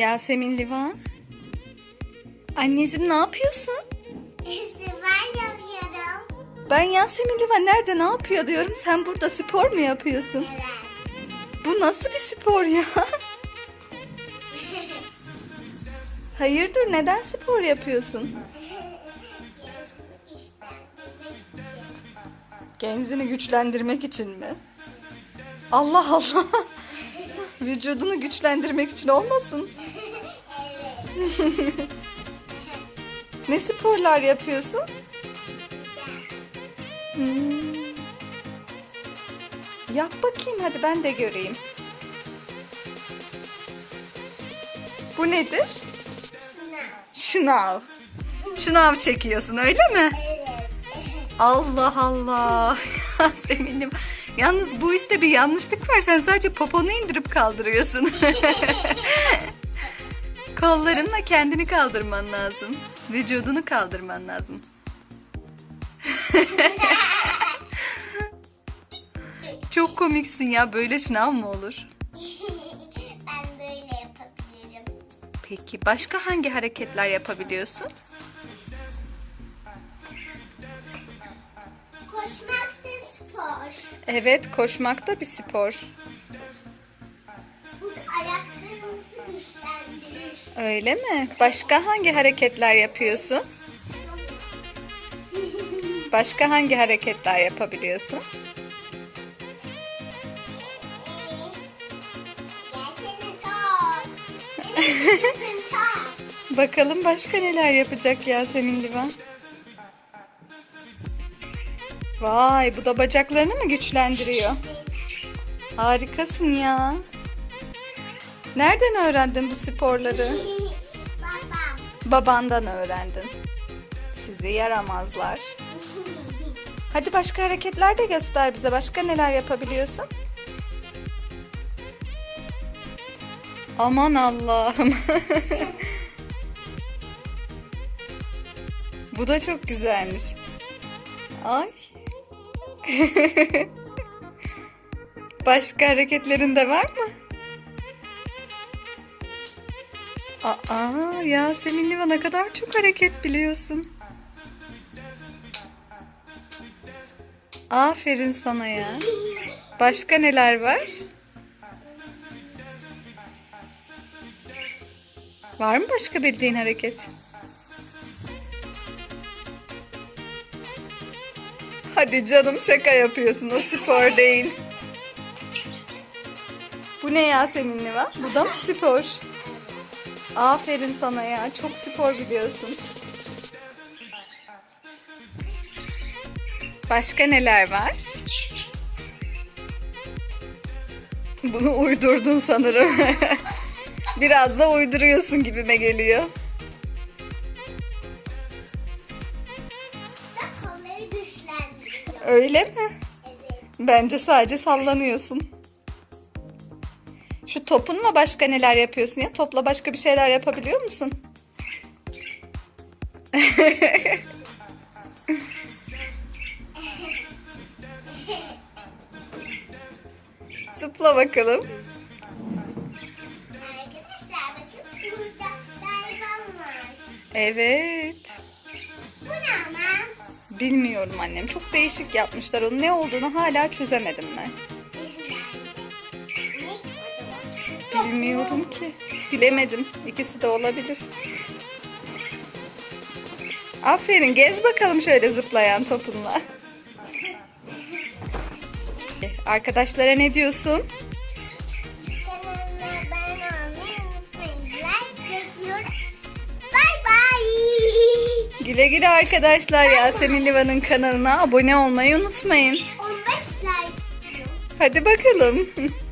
Yasemin Liva. Anneciğim ne yapıyorsun? Spor yapıyorum. Ben Yasemin Liva nerede ne yapıyor diyorum. Sen burada spor mu yapıyorsun? Evet. Bu nasıl bir spor ya? Hayırdır neden spor yapıyorsun? Genzini güçlendirmek için mi? Allah Allah. Vücudunu güçlendirmek için olmasın. ne sporlar yapıyorsun? Hmm. Yap bakayım hadi ben de göreyim. Bu nedir? Şınav. Şınav çekiyorsun öyle mi? Allah Allah. Yasemin'im. Yalnız bu işte bir yanlışlık var. Sen sadece poponu indirip kaldırıyorsun. Kollarınla kendini kaldırman lazım. Vücudunu kaldırman lazım. Çok komiksin ya. Böyle şınav mı olur? ben böyle yapabilirim. Peki başka hangi hareketler yapabiliyorsun? Koşmak da spor. Evet, koşmak da bir spor. Öyle mi? Başka hangi hareketler yapıyorsun? Başka hangi hareketler yapabiliyorsun? Bakalım başka neler yapacak Yasemin Livan? Vay, bu da bacaklarını mı güçlendiriyor? Harikasın ya. Nereden öğrendin bu sporları? Babam. Babandan öğrendin. Sizi yaramazlar. Hadi başka hareketler de göster bize. Başka neler yapabiliyorsun? Aman Allah'ım. Bu da çok güzelmiş. Ay. Başka hareketlerin de var mı? Aa, Yasemin Liva ne kadar çok hareket biliyorsun. Aferin sana ya. Başka neler var? Var mı başka bildiğin hareket? Hadi canım şaka yapıyorsun. O spor değil. Bu ne Yasemin Liva? Bu da mı spor? Aferin sana ya. Çok spor biliyorsun. Başka neler var? Bunu uydurdun sanırım. Biraz da uyduruyorsun gibime geliyor. Öyle mi? Evet. Bence sadece sallanıyorsun. Şu topunla başka neler yapıyorsun ya? Topla başka bir şeyler yapabiliyor musun? Zıpla bakalım. Arkadaşlar bakın burada hayvan var. Evet. Bu ne ama? Bilmiyorum annem. Çok değişik yapmışlar. Onun ne olduğunu hala çözemedim ben. Bilmiyorum ki. Bilemedim. İkisi de olabilir. Aferin. Gez bakalım şöyle zıplayan topunla. Arkadaşlara ne diyorsun? Güle güle arkadaşlar. Yasemin Liva'nın kanalına abone olmayı unutmayın. 15 like istiyorum. Hadi bakalım.